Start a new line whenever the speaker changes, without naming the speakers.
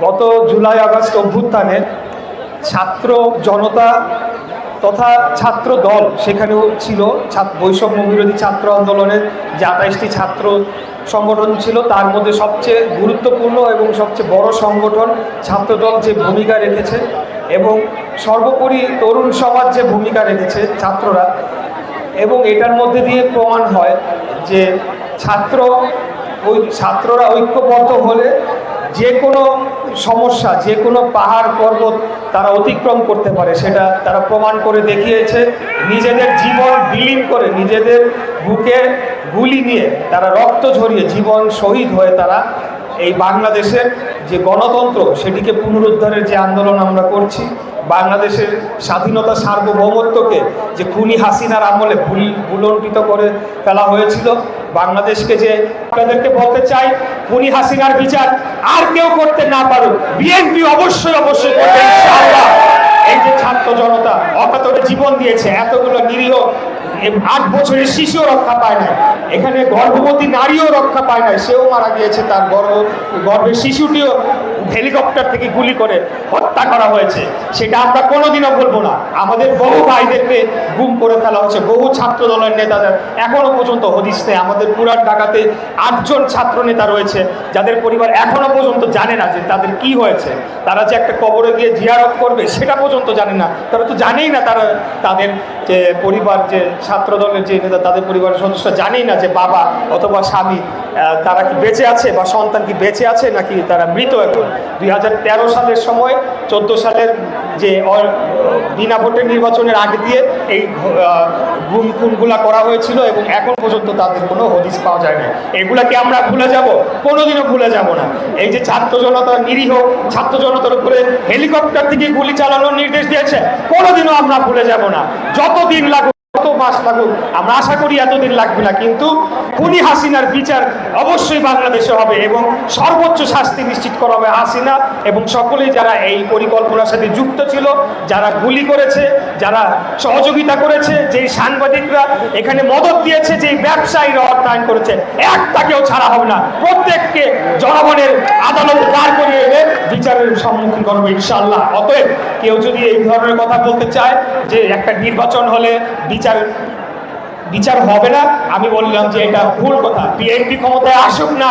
গত July August অভ্যুত্থানে ছাত্র জনতা তথা ছাত্র দল সেখানেও ছিল বৈষম্য বিরোধী ছাত্র আন্দোলনের যে আঠাইশটি ছাত্র সংগঠন ছিল, তার মধ্যে সবচেয়ে গুরুত্বপূর্ণ এবং সবচেয়ে বড় সংগঠন ছাত্রদল যে ভূমিকা রেখেছে এবং সর্বোপরি তরুণ সমাজ যে ভূমিকা রেখেছে ছাত্ররা এবং এটার মধ্যে দিয়ে প্রমাণ হয় যে ছাত্র ওই ছাত্ররা ঐক্যবদ্ধ হলে যে কোনো সমস্যা, যে কোনো পাহাড় পর্বত তারা অতিক্রম করতে পারে, সেটা তারা প্রমাণ করে দেখিয়েছে। নিজেদের জীবন বিলীন করে, নিজেদের বুকে গুলি নিয়ে তারা রক্ত ঝরিয়ে জীবন শহীদ হয়ে তারা এই বাংলাদেশের যে গণতন্ত্র, সেটিকে পুনরুদ্ধারের যে আন্দোলন আমরা করছি, বাংলাদেশের স্বাধীনতা সার্বভৌমত্বকে যে খুনি হাসিনার আমলে ভুল, ভুলণ্ঠিত করে ফেলা হয়েছিল, বাংলাদেশকে যে আপনাদেরকে বলতে চাই, খুনি হাসিনার বিচার আর কেউ করতে না পারুক, বিএনপি অবশ্যই অবশ্যই করবে। এই যে ছাত্র জনতা অকাতরে জীবন দিয়েছে, এতগুলো নিরীহ আট বছরের শিশুও রক্ষা পায় না এখানে গর্ভবতী নারীও রক্ষা পায় না সেও মারা গিয়েছে তার গর্ভ, গর্ভের শিশুটিও হেলিকপ্টার থেকে গুলি করে হত্যা করা হয়েছে। সেটা আমরা কোনোদিনও বলব না। আমাদের বহু ভাইদেরকে গুম করে ফেলা হচ্ছে। বহু ছাত্র দলের নেতাদের এখনও পর্যন্ত হদিস আমাদের পুরান ঢাকাতে আটজন ছাত্র নেতা রয়েছে, যাদের পরিবার এখনও পর্যন্ত জানে না যে তাদের কি হয়েছে। তারা যে একটা কবরে গিয়ে জিয়ারত করবে, সেটা পর্যন্ত জানে না। তারা তো জানেই না তারা, তাদের যে পরিবার, যে ছাত্র দলের যে নেতা, তাদের পরিবারের সদস্য জানেই না যে বাবা অথবা স্বামী তারা কি বেঁচে আছে বা সন্তান কি বেঁচে আছে নাকি তারা মৃত এখন। দুই সালের সময়, চোদ্দ সালের যে বিনা ভোটের নির্বাচনের আগে দিয়ে এই গুম খুনগুলা করা হয়েছিল এবং এখন পর্যন্ত তাদের কোনো হদিস পাওয়া যায় না এগুলাকে আমরা ভুলে যাব? কোনোদিনও ভুলে যাব না। এই যে ছাত্র জনতা নিরীহ, ছাত্র জনতার উপরে হেলিকপ্টার থেকে গুলি চালানোর নির্দেশ দিয়েছে, কোনোদিনও আমরা ভুলে যাব না। যতদিন লাগুক কত মাস লাগুক, আমরা আশা করি এতদিন লাগবে না। কিন্তু খুনি হাসিনার বিচার অবশ্যই বাংলাদেশে হবে এবং সর্বোচ্চ শাস্তি নিশ্চিত করা হবে হাসিনা এবং সকলেই যারা এই পরিকল্পনার সাথে যুক্ত ছিল, যারা গুলি করেছে, যারা সহযোগিতা করেছে, যেই সাংবাদিকরা এখানে মদত দিয়েছে, যেই ব্যবসায়ীরা অর্থায়ন করেছে এক একটাকেও ছাড়া হবে না। প্রত্যেককে জনগণের আদালতে দাঁড় করিয়ে এনে বিচারের সম্মুখীন করবে ইনশাল্লাহ অতএব কেউ যদি এই ধরনের কথা বলতে চায় যে একটা নির্বাচন হলে বিচার বিচার হবে না। আমি বললাম যে এটা ভুল কথা। বিএনপি ক্ষমতায় আসুক না